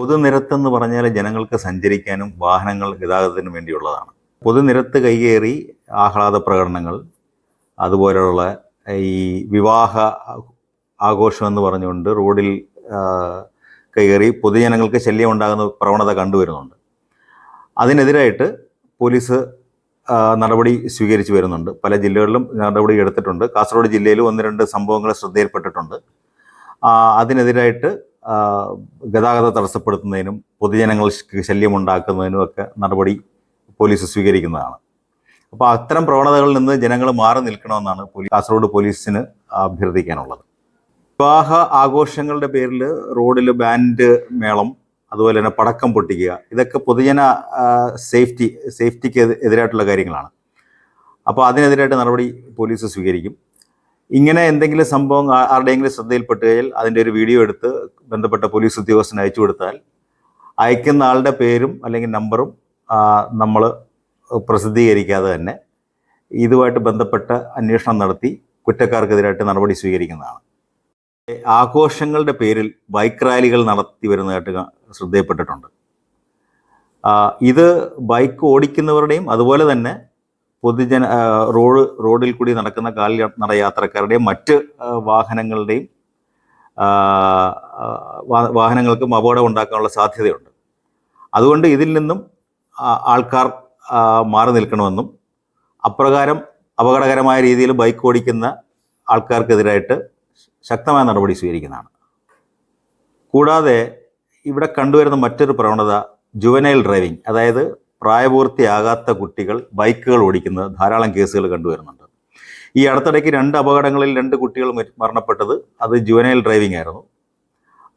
പൊതുനിരത്തെന്ന് പറഞ്ഞാൽ ജനങ്ങൾക്ക് സഞ്ചരിക്കാനും വാഹനങ്ങൾ ഗതാഗതത്തിനും വേണ്ടിയുള്ളതാണ്. പൊതുനിരത്ത് കൈകേറി ആഹ്ലാദ പ്രകടനങ്ങൾ അതുപോലെയുള്ള ഈ വിവാഹ ആഘോഷം എന്ന് പറഞ്ഞുകൊണ്ട് റോഡിൽ കൈകേറി പൊതുജനങ്ങൾക്ക് ശല്യം ഉണ്ടാകുന്ന പ്രവണത കണ്ടുവരുന്നുണ്ട്. അതിനെതിരായിട്ട് പോലീസ് നടപടി സ്വീകരിച്ചു വരുന്നുണ്ട്. പല ജില്ലകളിലും നടപടി എടുത്തിട്ടുണ്ട്. കാസർഗോഡ് ജില്ലയിലും ഒന്ന് രണ്ട് സംഭവങ്ങൾ ശ്രദ്ധയിൽപ്പെട്ടിട്ടുണ്ട്. അതിനെതിരായിട്ട് ഗതാഗതം തടസ്സപ്പെടുത്തുന്നതിനും പൊതുജനങ്ങൾക്ക് ശല്യമുണ്ടാക്കുന്നതിനും ഒക്കെ നടപടി പോലീസ് സ്വീകരിക്കുന്നതാണ്. അപ്പോൾ അത്തരം പ്രവണതകളിൽ നിന്ന് ജനങ്ങൾ മാറി നിൽക്കണമെന്നാണ് പോലീസ് കാസർഗോഡ് പോലീസിന് അഭ്യർത്ഥിക്കാനുള്ളത്. വിവാഹ ആഘോഷങ്ങളുടെ പേരിൽ റോഡിൽ ബാൻഡ് മേളം അതുപോലെ തന്നെ പടക്കം പൊട്ടിക്കുക ഇതൊക്കെ പൊതുജന സേഫ്റ്റി സേഫ്റ്റിക്ക് എതിരായിട്ടുള്ള കാര്യങ്ങളാണ്. അപ്പോൾ അതിനെതിരായിട്ട് നടപടി പോലീസ് സ്വീകരിക്കും. ഇങ്ങനെ എന്തെങ്കിലും സംഭവം ആരുടെയെങ്കിലും ശ്രദ്ധയിൽപ്പെട്ട് കഴിഞ്ഞാൽ അതിന്റെ ഒരു വീഡിയോ എടുത്ത് ബന്ധപ്പെട്ട പോലീസ് ഉദ്യോഗസ്ഥന് അയച്ചു കൊടുത്താൽ അയക്കുന്ന ആളുടെ പേരും അല്ലെങ്കിൽ നമ്പറും നമ്മൾ പ്രസിദ്ധീകരിക്കാതെ തന്നെ ഇതുമായിട്ട് ബന്ധപ്പെട്ട അന്വേഷണം നടത്തി കുറ്റക്കാർക്കെതിരായിട്ട് നടപടി സ്വീകരിക്കുന്നതാണ്. ആഘോഷങ്ങളുടെ പേരിൽ ബൈക്ക് റാലികൾ നടത്തി വരുന്നതായിട്ട് ശ്രദ്ധയപ്പെട്ടിട്ടുണ്ട് ഇത് ബൈക്ക് ഓടിക്കുന്നവരുടെയും അതുപോലെ തന്നെ പൊതുജന റോഡ് റോഡിൽ കൂടി നടക്കുന്ന കാൽ നടയാത്രക്കാരുടെയും മറ്റ് വാഹനങ്ങളുടെയും വാഹനങ്ങൾക്കും അപകടം ഉണ്ടാക്കാനുള്ള സാധ്യതയുണ്ട്. അതുകൊണ്ട് ഇതിൽ നിന്നും ആൾക്കാർ മാറി നിൽക്കണമെന്നും അപ്രകാരം അപകടകരമായ രീതിയിൽ ബൈക്ക് ഓടിക്കുന്ന ആൾക്കാർക്കെതിരായിട്ട് ശക്തമായ നടപടി സ്വീകരിക്കുന്നതാണ്. കൂടാതെ ഇവിടെ കണ്ടുവരുന്ന മറ്റൊരു പ്രവണത ജുവനൈൽ ഡ്രൈവിംഗ്. അതായത് പ്രായപൂർത്തിയാകാത്ത കുട്ടികൾ ബൈക്കുകൾ ഓടിക്കുന്നത് ധാരാളം കേസുകൾ കണ്ടുവരുന്നുണ്ട്. ഈ അടുത്തിടയ്ക്ക് രണ്ട് അപകടങ്ങളിൽ രണ്ട് കുട്ടികൾ മരി- മരണപ്പെട്ടത് അത് ജുവനൈൽ ഡ്രൈവിംഗ് ആയിരുന്നു.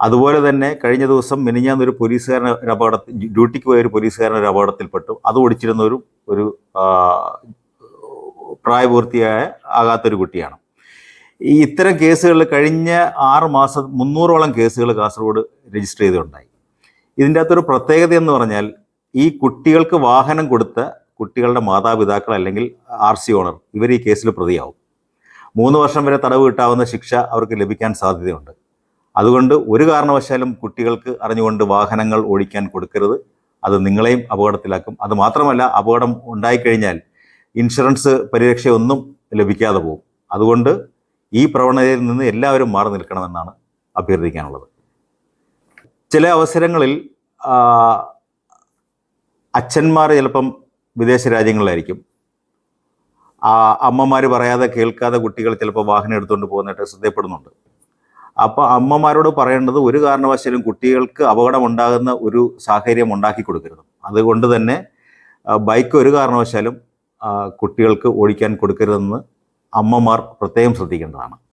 അതുപോലെ തന്നെ കഴിഞ്ഞ ദിവസം മിനിഞ്ഞാന്ന് ഒരു പോലീസുകാരൻ ഒരു അപകടത്തിൽ ഡ്യൂട്ടിക്ക് പോയ ഒരു പോലീസുകാരൻ ഒരു അപകടത്തിൽപ്പെട്ടു. അത് ഓടിച്ചിരുന്ന ഒരു ഒരു പ്രായപൂർത്തിയായ ആകാത്തൊരു കുട്ടിയാണ്. ഈ ഇത്തരം കേസുകളിൽ കഴിഞ്ഞ ആറ് മാസം മുന്നൂറോളം കേസുകൾ കാസർഗോഡ് രജിസ്റ്റർ ചെയ്തിട്ടുണ്ടായി ഇതിന്റെ അകത്തൊരു പ്രത്യേകത എന്ന് പറഞ്ഞാൽ ഈ കുട്ടികൾക്ക് വാഹനം കൊടുത്ത കുട്ടികളുടെ മാതാപിതാക്കൾ അല്ലെങ്കിൽ ആർ സി ഓണർ ഇവർ ഈ കേസിൽ പ്രതിയാവും. മൂന്ന് വർഷം വരെ തടവ് കിട്ടാവുന്ന ശിക്ഷ അവർക്ക് ലഭിക്കാൻ സാധ്യതയുണ്ട്. അതുകൊണ്ട് ഒരു കാരണവശാലും കുട്ടികൾക്ക് അറിഞ്ഞുകൊണ്ട് വാഹനങ്ങൾ ഓടിക്കാൻ കൊടുക്കരുത്. അത് നിങ്ങളെയും അപകടത്തിലാക്കും. അത് മാത്രമല്ല അപകടം ഉണ്ടായിക്കഴിഞ്ഞാൽ ഇൻഷുറൻസ് പരിരക്ഷയൊന്നും ലഭിക്കാതെ പോകും. അതുകൊണ്ട് ഈ പ്രവണതയിൽ നിന്ന് എല്ലാവരും മാറി നിൽക്കണമെന്നാണ് അഭ്യർത്ഥിക്കാനുള്ളത്. ചില അവസരങ്ങളിൽ അച്ഛന്മാർ ചിലപ്പം വിദേശ രാജ്യങ്ങളിലായിരിക്കും. ആ അമ്മമാർ പറയാതെ കേൾക്കാതെ കുട്ടികൾ ചിലപ്പോൾ വാഹനം എടുത്തുകൊണ്ട് പോകുന്നതായിട്ട് ശ്രദ്ധയപ്പെടുന്നുണ്ട്. അപ്പോൾ അമ്മമാരോട് പറയേണ്ടത് ഒരു കാരണവശാലും കുട്ടികൾക്ക് അപകടം ഉണ്ടാകുന്ന ഒരു സാഹചര്യം ഉണ്ടാക്കി കൊടുക്കരുത്. അതുകൊണ്ട് തന്നെ ബൈക്ക് ഒരു കാരണവശാലും കുട്ടികൾക്ക് ഓടിക്കാൻ കൊടുക്കരുതെന്ന് അമ്മമാർ പ്രത്യേകം ശ്രദ്ധിക്കേണ്ടതാണ്.